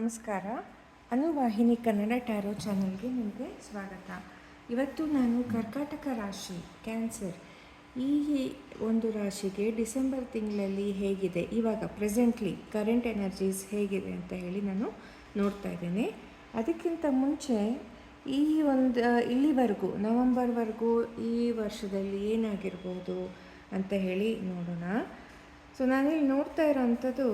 ನಮಸ್ಕಾರ. ಅನುವಾಹಿನಿ ಕನ್ನಡ ಟ್ಯಾರೋ ಚಾನಲ್ಗೆ ನಿಮಗೆ ಸ್ವಾಗತ. ಇವತ್ತು ನಾನು ಕರ್ಕಾಟಕ ರಾಶಿ, ಕ್ಯಾನ್ಸರ್, ಈ ಒಂದು ರಾಶಿಗೆ ಡಿಸೆಂಬರ್ ತಿಂಗಳಲ್ಲಿ ಹೇಗಿದೆ, ಇವಾಗ ಪ್ರೆಸೆಂಟ್ಲಿ ಕರೆಂಟ್ ಎನರ್ಜೀಸ್ ಹೇಗಿದೆ ಅಂತ ಹೇಳಿ ನಾನು ನೋಡ್ತಾ ಇದ್ದೇನೆ. ಅದಕ್ಕಿಂತ ಮುಂಚೆ ಈ ಒಂದು, ಇಲ್ಲಿವರೆಗೂ, ನವಂಬರ್ವರೆಗೂ ಈ ವರ್ಷದಲ್ಲಿ ಏನಾಗಿರ್ಬೋದು ಅಂತ ಹೇಳಿ ನೋಡೋಣ. ಸೊ ನಾನಿಲ್ಲಿ ನೋಡ್ತಾ ಇರೋವಂಥದ್ದು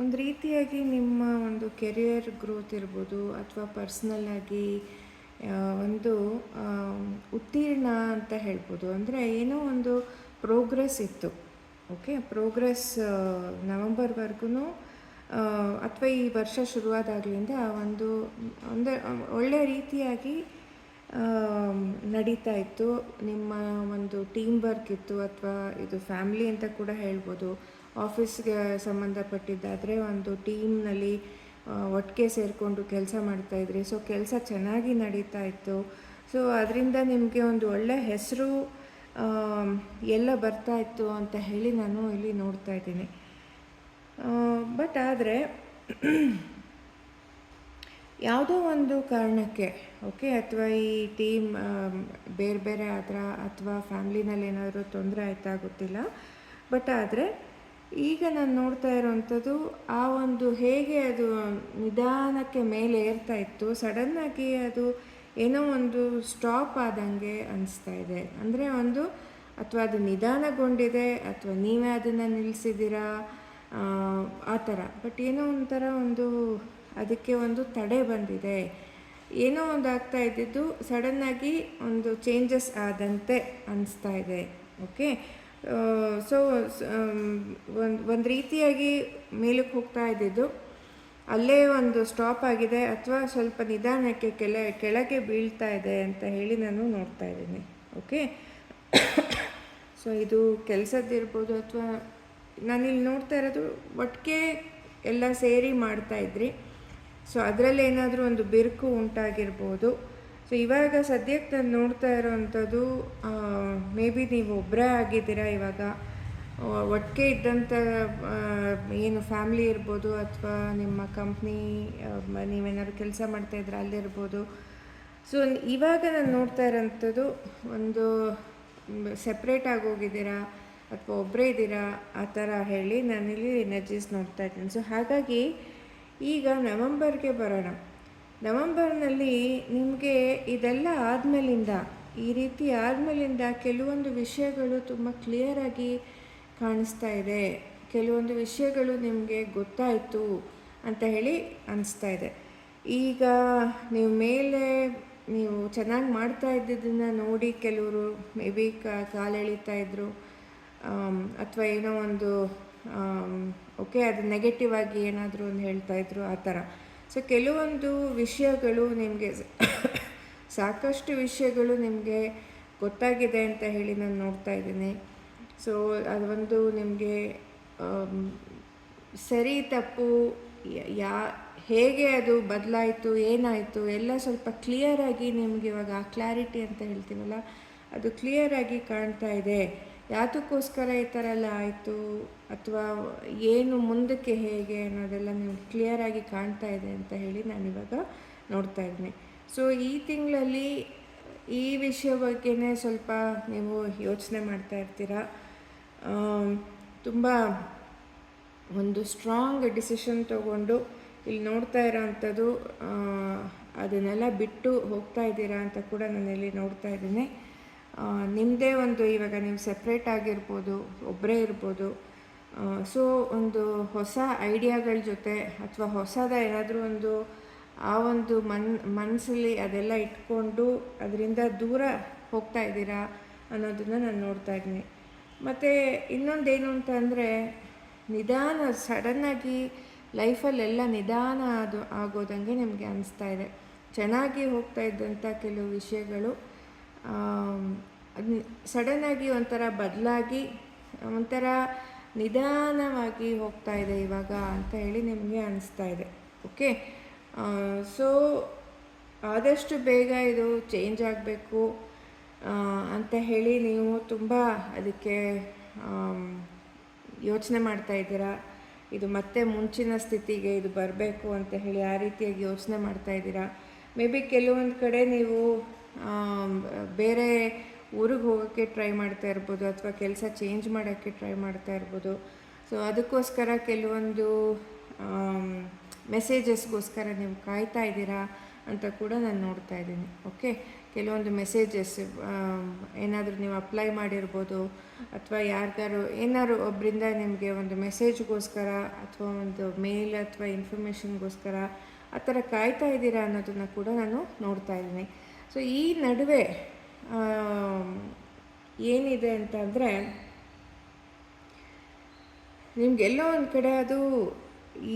ಒಂದು ರೀತಿಯಾಗಿ ನಿಮ್ಮ ಒಂದು ಕೆರಿಯರ್ ಗ್ರೋತ್ ಇರ್ಬೋದು ಅಥವಾ ಪರ್ಸ್ನಲ್ ಆಗಿ ಒಂದು ಉತ್ತೀರ್ಣ ಅಂತ ಹೇಳ್ಬೋದು. ಅಂದರೆ ಏನೋ ಒಂದು ಪ್ರೋಗ್ರೆಸ್ ಇತ್ತು. ಓಕೆ ಪ್ರೋಗ್ರೆಸ್ ನವಂಬರ್ವರೆಗೂ ಅಥವಾ ಈ ವರ್ಷ ಶುರುವಾದಾಗಲಿಂದ ಒಂದು, ಅಂದರೆ ಒಳ್ಳೆ ರೀತಿಯಾಗಿ ನಡೀತಾ ಇತ್ತು. ನಿಮ್ಮ ಒಂದು ಟೀಮ್ ವರ್ಕ್ ಇತ್ತು ಅಥವಾ ಇದು ಫ್ಯಾಮಿಲಿ ಅಂತ ಕೂಡ ಹೇಳ್ಬೋದು. ಆಫೀಸ್ಗೆ ಸಂಬಂಧಪಟ್ಟಿದ್ದಾದರೆ ಒಂದು ಟೀಮ್ನಲ್ಲಿ ಒಟ್ಟಿಗೆ ಸೇರಿಕೊಂಡು ಕೆಲಸ ಮಾಡ್ತಾಯಿದ್ರಿ ಸೊ, ಕೆಲಸ ಚೆನ್ನಾಗಿ ನಡೀತಾ ಇತ್ತು. ಸೊ, ಅದರಿಂದ ನಿಮಗೆ ಒಂದು ಒಳ್ಳೆಯ ಹೆಸರು ಎಲ್ಲ ಬರ್ತಾ ಇತ್ತು ಅಂತ ಹೇಳಿ ನಾನು ಇಲ್ಲಿ ನೋಡ್ತಾ ಇದ್ದೀನಿ. ಬಟ್ ಆದರೆ ಯಾವುದೋ ಒಂದು ಕಾರಣಕ್ಕೆ, ಓಕೆ, ಅಥವಾ ಈ ಟೀಮ್ ಬೇರೆ ಬೇರೆ ಆದ್ರ, ಅಥವಾ ಫ್ಯಾಮ್ಲಿನಲ್ಲಿ ಏನಾದರೂ ತೊಂದರೆ ಆಯ್ತಾ ಗೊತ್ತಿಲ್ಲ. ಬಟ್ ಆದರೆ ಈಗ ನಾನು ನೋಡ್ತಾ ಇರೋವಂಥದ್ದು ಆ ಒಂದು ಹೇಗೆ ಅದು ನಿಧಾನಕ್ಕೆ ಮೇಲೆ ಏರ್ತಾ ಇತ್ತು ಸಡನ್ನಾಗಿ ಅದು ಏನೋ ಒಂದು ಸ್ಟಾಪ್ ಆದಂಗೆ ಅನಿಸ್ತಾ ಇದೆ. ಅಂದರೆ ಒಂದು ಅಥವಾ ಅದು ನಿಧಾನಗೊಂಡಿದೆ ಅಥವಾ ನೀವೇ ಅದನ್ನು ನಿಲ್ಲಿಸಿದ್ದೀರಾ ಆ, ಥರ. ಬಟ್ ಏನೋ ಒಂಥರ ಒಂದು ಅದಕ್ಕೆ ಒಂದು ತಡೆ ಬಂದಿದೆ. ಏನೋ ಒಂದು ಆಗ್ತಾ ಇದ್ದಿದ್ದು ಸಡನ್ನಾಗಿ ಒಂದು ಚೇಂಜಸ್ ಆದಂತೆ ಅನಿಸ್ತಾ ಇದೆ. ಓಕೆ ಸೊ ಒಂದು ಒಂದು ರೀತಿಯಾಗಿ ಮೇಲಕ್ಕೆ ಹೋಗ್ತಾ ಇದ್ದಿದ್ದು. ಅಲ್ಲೇ ಒಂದು ಸ್ಟಾಪ್ ಆಗಿದೆ, ಅಥವಾ ಸ್ವಲ್ಪ ನಿಧಾನಕ್ಕೆ ಕೆಳ ಕೆಳಗೆ ಬೀಳ್ತಾ ಇದೆ ಅಂತ ಹೇಳಿ ನಾನು ನೋಡ್ತಾ ಇದ್ದೀನಿ ಓಕೆ ಸೊ ಇದು ಕೆಲಸದ್ದಿರ್ಬೋದು ಅಥವಾ ನಾನಿಲ್ಲಿ ನೋಡ್ತಾ ಇರೋದು ಒಟ್ಟಿಗೆ ಎಲ್ಲ ಸೇರಿ ಮಾಡ್ತಾ ಇದ್ರಿ. ಸೊ ಅದರಲ್ಲಿ ಏನಾದರೂ ಒಂದು ಬಿರುಕು ಉಂಟಾಗಿರ್ಬೋದು. ಸೊ ಇವಾಗ ಸದ್ಯಕ್ಕೆ ನಾನು ನೋಡ್ತಾ ಇರೋವಂಥದ್ದು ಮೇ ಬಿ ನೀವು ಒಬ್ಬರೇ ಆಗಿದ್ದೀರಾ ಇವಾಗ? ಒಟ್ಟಿಗೆ ಇದ್ದಂಥ ಏನು ಫ್ಯಾಮ್ಲಿ ಇರ್ಬೋದು ಅಥವಾ ನಿಮ್ಮ ಕಂಪ್ನಿ ನೀವೇನಾದ್ರು ಕೆಲಸ ಮಾಡ್ತಾಯಿದ್ರೆ ಅಲ್ಲಿರ್ಬೋದು ಸೊ ಇವಾಗ ನಾನು ನೋಡ್ತಾ ಇರೋಂಥದ್ದು ಒಂದು ಸೆಪ್ರೇಟ್ ಆಗಿ ಹೋಗಿದ್ದೀರಾ ಅಥವಾ ಒಬ್ಬರೇ ಇದ್ದೀರಾ? ಆ ಥರ ಹೇಳಿ ನಾನಿಲ್ಲಿ ಎನರ್ಜೀಸ್ ನೋಡ್ತಾ ಇದ್ದೀನಿ. ಸೊ ಹಾಗಾಗಿ ಈಗ ನವಂಬರ್ಗೆ ಬರೋಣ. ನವಂಬರ್ನಲ್ಲಿ ನಿಮಗೆ ಇದೆಲ್ಲ ಆದಮೇಲಿಂದ, ಈ ರೀತಿ ಆದಮೇಲಿಂದ ಕೆಲವೊಂದು ವಿಷಯಗಳು ತುಂಬ ಕ್ಲಿಯರಾಗಿ ಕಾಣಿಸ್ತಾ ಇದೆ. ಕೆಲವೊಂದು ವಿಷಯಗಳು ನಿಮಗೆ ಗೊತ್ತಾಯಿತು ಅಂತ ಹೇಳಿ ಅನಿಸ್ತಾ ಇದೆ. ಈಗ ನೀವು ಮೇಲೆ ನೀವು ಚೆನ್ನಾಗಿ ಮಾಡ್ತಾ ಇದ್ದಿದ್ದನ್ನು ನೋಡಿ ಕೆಲವರು ಮೇ ಬಿ ಕಾಲೆಳಿತಾ ಇದ್ದರು ಅಥವಾ ಏನೋ ಒಂದು ಓಕೆ ಅದು ನೆಗೆಟಿವ್ ಆಗಿ ಏನಾದರೂ ಒಂದು ಹೇಳ್ತಾ ಇದ್ರು, ಆ ಥರ. ಸೊ ಕೆಲವೊಂದು ವಿಷಯಗಳು ನಿಮಗೆ ಸಾಕಷ್ಟು ವಿಷಯಗಳು ನಿಮಗೆ ಗೊತ್ತಾಗಿದೆ ಅಂತ ಹೇಳಿ ನಾನು ನೋಡ್ತಾ ಇದ್ದೀನಿ. ಸೊ ಅದೊಂದು ನಿಮಗೆ ಸರಿ, ತಪ್ಪು, ಯಾ ಹೇಗೆ ಅದು ಬದಲಾಯಿತು, ಏನಾಯಿತು, ಎಲ್ಲ ಸ್ವಲ್ಪ ಕ್ಲಿಯರಾಗಿ ನಿಮಗೆ ಇವಾಗ ಆ ಕ್ಲಾರಿಟಿ ಅಂತ ಹೇಳ್ತೀವಲ್ಲ, ಅದು ಕ್ಲಿಯರಾಗಿ ಕಾಣ್ತಾ ಇದೆ. ಯಾತಕ್ಕೋಸ್ಕರ ಈ ಥರ ಎಲ್ಲ ಆಯಿತು? ಅಥವಾ ಏನು ಮುಂದಕ್ಕೆ ಹೇಗೆ ಅನ್ನೋದೆಲ್ಲ ನಿಮ್ಗೆ ಕ್ಲಿಯರಾಗಿ ಕಾಣ್ತಾ ಇದೆ ಅಂತ ಹೇಳಿ ನಾನಿವಾಗ ನೋಡ್ತಾ ಇದ್ದೀನಿ. ಸೊ ಈ ತಿಂಗಳಲ್ಲಿ ಈ ವಿಷಯ ಬಗ್ಗೆನೇ ಸ್ವಲ್ಪ ನೀವು ಯೋಚನೆ ಮಾಡ್ತಾ ಇರ್ತೀರಾ? ತುಂಬ ಒಂದು ಸ್ಟ್ರಾಂಗ್ ಡಿಸಿಷನ್ ತಗೊಂಡು ಇಲ್ಲಿ ನೋಡ್ತಾ ಇರೋವಂಥದ್ದು ಅದನ್ನೆಲ್ಲ ಬಿಟ್ಟು ಹೋಗ್ತಾ ಇದ್ದೀರಾ ಅಂತ ಕೂಡ ನಾನು ಇಲ್ಲಿ ನೋಡ್ತಾ ಇದ್ದೀನಿ. ನಿಮ್ಮದೇ ಒಂದು ಇವಾಗ ನೀವು ಸಪ್ರೇಟ್ ಆಗಿರ್ಬೋದು ಒಬ್ಬರೇ ಇರ್ಬೋದು ಸೊ ಒಂದು ಹೊಸ ಐಡಿಯಾಗಳ ಜೊತೆ ಅಥವಾ ಹೊಸದ ಏನಾದರೂ ಒಂದು, ಆ ಒಂದು ಮನ್ ಮನಸ್ಸಲ್ಲಿ ಅದೆಲ್ಲ ಇಟ್ಕೊಂಡು ಅದರಿಂದ ದೂರ ಹೋಗ್ತಾ ಇದ್ದೀರಾ ಅನ್ನೋದನ್ನು ನಾನು ನೋಡ್ತಾ ಇದ್ದೀನಿ. ಮತ್ತು ಇನ್ನೊಂದೇನು ಅಂತ ಅಂದರೆ, ನಿಧಾನ, ಸಡನ್ನಾಗಿ ಲೈಫಲ್ಲೆಲ್ಲ ನಿಧಾನ ಅದು ಆಗೋದಂಗೆ ನಿಮಗೆ ಅನಿಸ್ತಾ ಇದೆ. ಚೆನ್ನಾಗಿ ಹೋಗ್ತಾ ಇದ್ದಂಥ ಕೆಲವು ವಿಷಯಗಳು ಸಡನ್ನಾಗಿ ಒಂಥರ ಬದಲಾಗಿ, ಒಂಥರ ನಿಧಾನವಾಗಿ ಹೋಗ್ತಾ ಇದೆ ಇವಾಗ ಅಂತ ಹೇಳಿ ನಿಮಗೆ ಅನಿಸ್ತಾ ಇದೆ. ಓಕೆ ಸೊ ಆದಷ್ಟು ಬೇಗ ಇದು ಚೇಂಜ್ ಆಗಬೇಕು ಅಂತ ಹೇಳಿ ನೀವು ತುಂಬ ಅದಕ್ಕೆ ಯೋಚನೆ ಮಾಡ್ತಾ ಇದ್ದೀರಾ. ಇದು ಮತ್ತೆ ಮುಂಚಿನ ಸ್ಥಿತಿಗೆ ಇದು ಬರಬೇಕು ಅಂತ ಹೇಳಿ ಆ ರೀತಿಯಾಗಿ ಯೋಚನೆ ಮಾಡ್ತಾ ಇದ್ದೀರಾ. ಮೇ ಬಿ ಕೆಲವೊಂದು ಕಡೆ ನೀವು ಬೇರೆ ಊರಿಗೆ ಹೋಗೋಕ್ಕೆ ಟ್ರೈ ಮಾಡ್ತಾ ಇರ್ಬೋದು ಅಥವಾ ಕೆಲಸ ಚೇಂಜ್ ಮಾಡೋಕ್ಕೆ ಟ್ರೈ ಮಾಡ್ತಾ ಇರ್ಬೋದು. ಸೊ, ಅದಕ್ಕೋಸ್ಕರ ಕೆಲವೊಂದು ಮೆಸೇಜಸ್ಗೋಸ್ಕರ ನೀವು ಕಾಯ್ತಾ ಇದ್ದೀರಾ ಅಂತ ಕೂಡ ನಾನು ನೋಡ್ತಾ ಇದ್ದೀನಿ. ಓಕೆ? ಕೆಲವೊಂದು ಮೆಸೇಜಸ್ ಏನಾದರೂ ನೀವು ಅಪ್ಲೈ ಮಾಡಿರ್ಬೋದು ಅಥವಾ ಯಾರಿಗಾರು, ಏನಾದ್ರು ಒಬ್ಬರಿಂದ ನಿಮಗೆ ಒಂದು ಮೆಸೇಜ್ಗೋಸ್ಕರ ಅಥವಾ ಒಂದು ಮೇಲ್ ಅಥವಾ ಇನ್ಫಾರ್ಮೇಷನ್ಗೋಸ್ಕರ ಆ ಥರ ಕಾಯ್ತಾ ಇದ್ದೀರಾ ಅನ್ನೋದನ್ನು ಕೂಡ ನಾನು ನೋಡ್ತಾ ಇದ್ದೀನಿ. ಸೊ ಈ ನಡುವೆ ಏನಿದೆ ಅಂತಂದರೆ, ನಿಮಗೆಲ್ಲೋ ಒಂದು ಕಡೆ ಅದು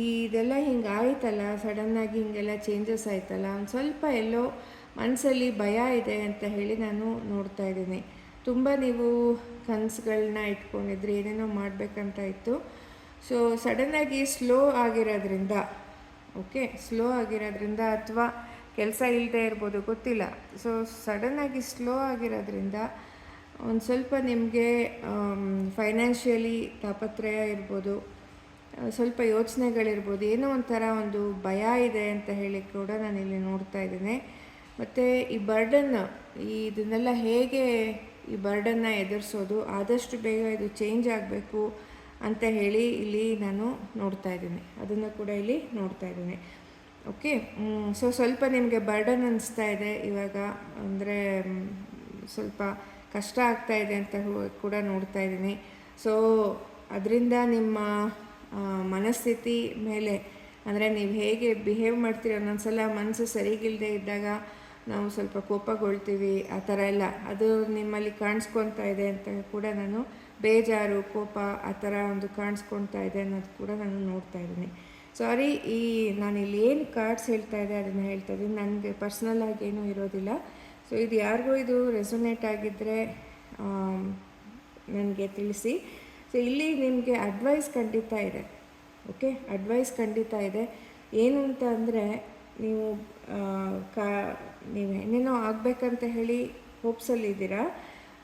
ಇದೆಲ್ಲ ಹಿಂಗೆ ಆಯ್ತಲ್ಲ ಸಡನ್ನಾಗಿ ಹಿಂಗೆಲ್ಲ ಚೇಂಜಸ್ ಆಯ್ತಲ್ಲ, ಒಂದು ಸ್ವಲ್ಪ ಎಲ್ಲೋ ಮನಸ್ಸಲ್ಲಿ ಭಯ ಇದೆ ಅಂತ ಹೇಳಿ ನಾನು ನೋಡ್ತಾ ಇದ್ದೀನಿ. ತುಂಬ ನೀವು ಕನಸುಗಳನ್ನ ಇಟ್ಕೊಂಡಿದ್ರಿ, ಏನೇನೋ ಮಾಡಬೇಕಂತ ಇತ್ತು. ಸೊ ಸಡನ್ನಾಗಿ ಸ್ಲೋ ಆಗಿರೋದ್ರಿಂದ ಓಕೆ ಸ್ಲೋ ಆಗಿರೋದ್ರಿಂದ ಅಥವಾ ಕೆಲಸ ಇಲ್ಲದೆ ಇರ್ಬೋದು, ಗೊತ್ತಿಲ್ಲ. ಸೊ ಸಡನ್ನಾಗಿ ಸ್ಲೋ ಆಗಿರೋದ್ರಿಂದ ಒಂದು ಸ್ವಲ್ಪ ನಿಮಗೆ ಫೈನಾನ್ಷಿಯಲಿ ತಾಪತ್ರಯ ಇರ್ಬೋದು ಸ್ವಲ್ಪ ಯೋಚನೆಗಳಿರ್ಬೋದು, ಏನೋ ಒಂಥರ ಒಂದು ಭಯ ಇದೆ ಅಂತ ಹೇಳಿ ಕೂಡ ನಾನು ಇಲ್ಲಿ ನೋಡ್ತಾ ಇದ್ದೀನಿ. ಮತ್ತು ಈ ಬರ್ಡನ್ ಈ ಇದನ್ನೆಲ್ಲ ಹೇಗೆ ಈ ಬರ್ಡನ್ನ ಎದುರಿಸೋದು, ಆದಷ್ಟು ಬೇಗ ಇದು ಚೇಂಜ್ ಆಗಬೇಕು ಅಂತ ಹೇಳಿ ಇಲ್ಲಿ ನಾನು ನೋಡ್ತಾ ಇದ್ದೀನಿ. ಅದನ್ನು ಕೂಡ ಇಲ್ಲಿ ನೋಡ್ತಾ ಇದ್ದೀನಿ. ಓಕೆ ಸೊ ಸ್ವಲ್ಪ ನಿಮಗೆ ಬರ್ಡನ್ ಅನಿಸ್ತಾ ಇದೆ ಇವಾಗ, ಅಂದರೆ ಸ್ವಲ್ಪ ಕಷ್ಟ ಆಗ್ತಾ ಇದೆ ಅಂತ ಕೂಡ ನೋಡ್ತಾ ಇದ್ದೀನಿ. ಸೊ ಅದರಿಂದ ನಿಮ್ಮ ಮನಸ್ಥಿತಿ ಮೇಲೆ, ಅಂದರೆ ನೀವು ಹೇಗೆ ಬಿಹೇವ್ ಮಾಡ್ತೀರಿ? ಒಂದೊಂದ್ಸಲ ಮನಸ್ಸು ಸರಿಗಿಲ್ಲದೆ ಇದ್ದಾಗ ನಾವು ಸ್ವಲ್ಪ ಕೋಪಗೊಳ್ತೀವಿ, ಆ ಥರ ಎಲ್ಲ. ಅದು ನಿಮ್ಮಲ್ಲಿ ಕಾಣಿಸ್ಕೊತಾ ಇದೆ ಅಂತ ಕೂಡ ನಾನು, ಬೇಜಾರು, ಕೋಪ, ಆ ಥರ ಒಂದು ಕಾಣಿಸ್ಕೊತಾ ಇದೆ ಅನ್ನೋದು ಕೂಡ ನಾನು ನೋಡ್ತಾ ಇದ್ದೀನಿ. ಸಾರಿ ಈ ನಾನು ಇಲ್ಲಿ ಏನು ಕಾರ್ಡ್ಸ್ ಹೇಳ್ತಾ ಇದೆ ಅದನ್ನು ಹೇಳ್ತಾ ಇದ್ದೀನಿ. ನನಗೆ ಪರ್ಸ್ನಲ್ ಆಗಿ ಏನೂ ಇರೋದಿಲ್ಲ. ಸೊ ಇದು ಯಾರಿಗೂ ಇದು ರೆಸೊನೇಟ್ ಆಗಿದ್ದರೆ ನನಗೆ ತಿಳಿಸಿ. ಸೊ ಇಲ್ಲಿ ನಿಮಗೆ ಅಡ್ವೈಸ್ ಖಂಡಿತ ಇದೆ. ಓಕೆ ಅಡ್ವೈಸ್ ಖಂಡಿತ ಇದೆ. ಏನು ಅಂತ ಅಂದರೆ, ನೀವು ಕಾ, ನೀವು ಏನೇನೋ ಆಗಬೇಕಂತ ಹೇಳಿ ಹೋಪ್ಸಲ್ಲಿ ಇದ್ದೀರಾ.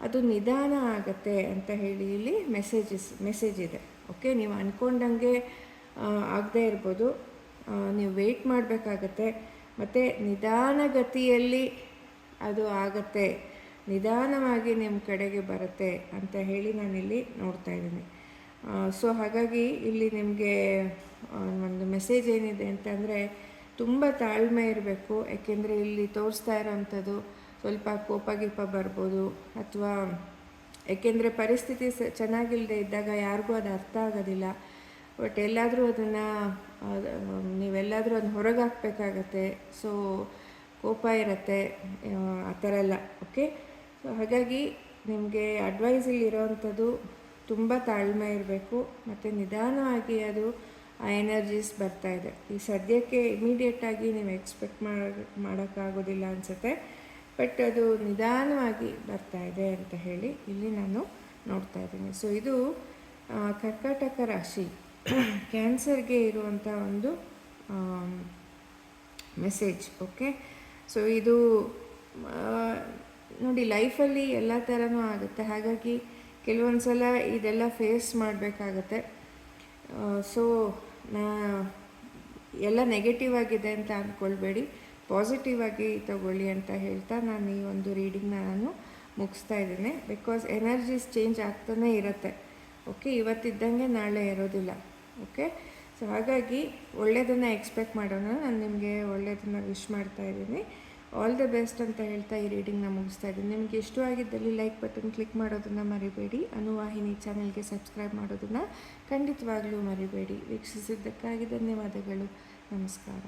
ಅದು ನಿಧಾನ ಆಗತ್ತೆ ಅಂತ ಹೇಳಿ ಇಲ್ಲಿ ಮೆಸೇಜಸ್ ಮೆಸೇಜ್ ಇದೆ. ಓಕೆ ನೀವು ಅಂದ್ಕೊಂಡಂಗೆ ಆಗದೇ ಇರ್ಬೋದು. ನೀವು ವೆಯ್ಟ್ ಮಾಡಬೇಕಾಗತ್ತೆ. ಮತ್ತು ನಿಧಾನಗತಿಯಲ್ಲಿ ಅದು ಆಗತ್ತೆ. ನಿಧಾನವಾಗಿ ನಿಮ್ಮ ಕಡೆಗೆ ಬರುತ್ತೆ ಅಂತ ಹೇಳಿ ನಾನಿಲ್ಲಿ ನೋಡ್ತಾ ಇದ್ದೀನಿ. ಸೊ ಹಾಗಾಗಿ ಇಲ್ಲಿ ನಿಮಗೆ ಒಂದು ಮೆಸೇಜ್ ಏನಿದೆ ಅಂತಂದರೆ ತುಂಬ ತಾಳ್ಮೆ ಇರಬೇಕು. ಯಾಕೆಂದರೆ ಇಲ್ಲಿ ತೋರಿಸ್ತಾ ಇರೋವಂಥದ್ದು ಸ್ವಲ್ಪ ಕೋಪ ಗೀಪ ಬರ್ಬೋದು ಅಥವಾ ಯಾಕೆಂದರೆ ಪರಿಸ್ಥಿತಿ ಸ ಚೆನ್ನಾಗಿಲ್ಲದೆ ಇದ್ದಾಗ ಯಾರಿಗೂ ಅದು ಅರ್ಥ ಆಗೋದಿಲ್ಲ. ಬಟ್ ಎಲ್ಲಾದರೂ ಅದನ್ನು ನೀವೆಲ್ಲಾದರೂ ಅದನ್ನ ಹೊರಗೆ ಹಾಕಬೇಕಾಗತ್ತೆ ಸೊ ಕೋಪ ಇರುತ್ತೆ ಆ, ಥರ ಎಲ್ಲ ಓಕೆ ಸೊ ಹಾಗಾಗಿ ನಿಮಗೆ ಅಡ್ವೈಸಲ್ಲಿ ಇರೋವಂಥದ್ದು ತುಂಬ ತಾಳ್ಮೆ ಇರಬೇಕು. ಮತ್ತು ನಿಧಾನವಾಗಿ ಅದು ಆ ಎನರ್ಜೀಸ್ ಬರ್ತಾ ಇದೆ. ಈ ಸದ್ಯಕ್ಕೆ ಇಮಿಡಿಯೇಟಾಗಿ ನೀವು ಎಕ್ಸ್ಪೆಕ್ಟ್ ಮಾಡಿ ಮಾಡೋಕ್ಕಾಗೋದಿಲ್ಲ ಅನಿಸುತ್ತೆ. ಬಟ್ ಅದು ನಿಧಾನವಾಗಿ ಬರ್ತಾ ಇದೆ ಅಂತ ಹೇಳಿ ಇಲ್ಲಿ ನಾನು ನೋಡ್ತಾ ಇದ್ದೀನಿ. ಸೊ ಇದು ಕರ್ಕಾಟಕ ರಾಶಿ. ಕ್ಯಾನ್ಸರ್ಗೆ ಇರುವಂಥ ಒಂದು ಮೆಸೇಜ್ ಓಕೆ ಸೊ ಇದು ನೋಡಿ ಲೈಫಲ್ಲಿ ಎಲ್ಲ ಥರನೂ ಆಗುತ್ತೆ. ಹಾಗಾಗಿ ಕೆಲವೊಂದು ಸಲ ಇದೆಲ್ಲ ಫೇಸ್ ಮಾಡಬೇಕಾಗತ್ತೆ. ಸೊ ನಾ, ಎಲ್ಲ ನೆಗೆಟಿವ್ ಆಗಿದೆ ಅಂತ ಅಂದ್ಕೊಳ್ಬೇಡಿ ಪಾಸಿಟಿವ್ ಆಗಿ ತಗೊಳ್ಳಿ ಅಂತ ಹೇಳ್ತಾ ನಾನು ಈ ಒಂದು ರೀಡಿಂಗ್ನ ನಾನು ಮುಗಿಸ್ತಾ ಇದ್ದೀನಿ. ಬಿಕಾಸ್ ಎನರ್ಜೀಸ್ ಚೇಂಜ್ ಆಗ್ತಾನೆ ಇರುತ್ತೆ. ಓಕೆ ಇವತ್ತಿದ್ದಂಗೆ ನಾಳೆ ಇರೋದಿಲ್ಲ. ಓಕೆ ಸೊ ಹಾಗಾಗಿ ಒಳ್ಳೆಯದನ್ನು ಎಕ್ಸ್ಪೆಕ್ಟ್ ಮಾಡೋಣ. ನಾನು ನಿಮಗೆ ಒಳ್ಳೆಯದನ್ನು ವಿಶ್ ಮಾಡ್ತಾ ಇದ್ದೀನಿ. ಆಲ್ ದ ಬೆಸ್ಟ್ ಅಂತ ಹೇಳ್ತಾ ಈ ರೀಡಿಂಗ್ನ ಮುಗಿಸ್ತಾ ಇದ್ದೀನಿ. ನಿಮಗೆ ಇಷ್ಟವಾಗಿದ್ದಲ್ಲಿ ಲೈಕ್ ಬಟನ್ ಕ್ಲಿಕ್ ಮಾಡೋದನ್ನು ಮರಿಬೇಡಿ. ಅನುವಾಹಿನಿ ಚಾನಲ್ಗೆ ಸಬ್ಸ್ಕ್ರೈಬ್ ಮಾಡೋದನ್ನು ಖಂಡಿತವಾಗಲೂ ಮರಿಬೇಡಿ. ವೀಕ್ಷಿಸಿದ್ದಕ್ಕಾಗಿ ಧನ್ಯವಾದಗಳು. ನಮಸ್ಕಾರ.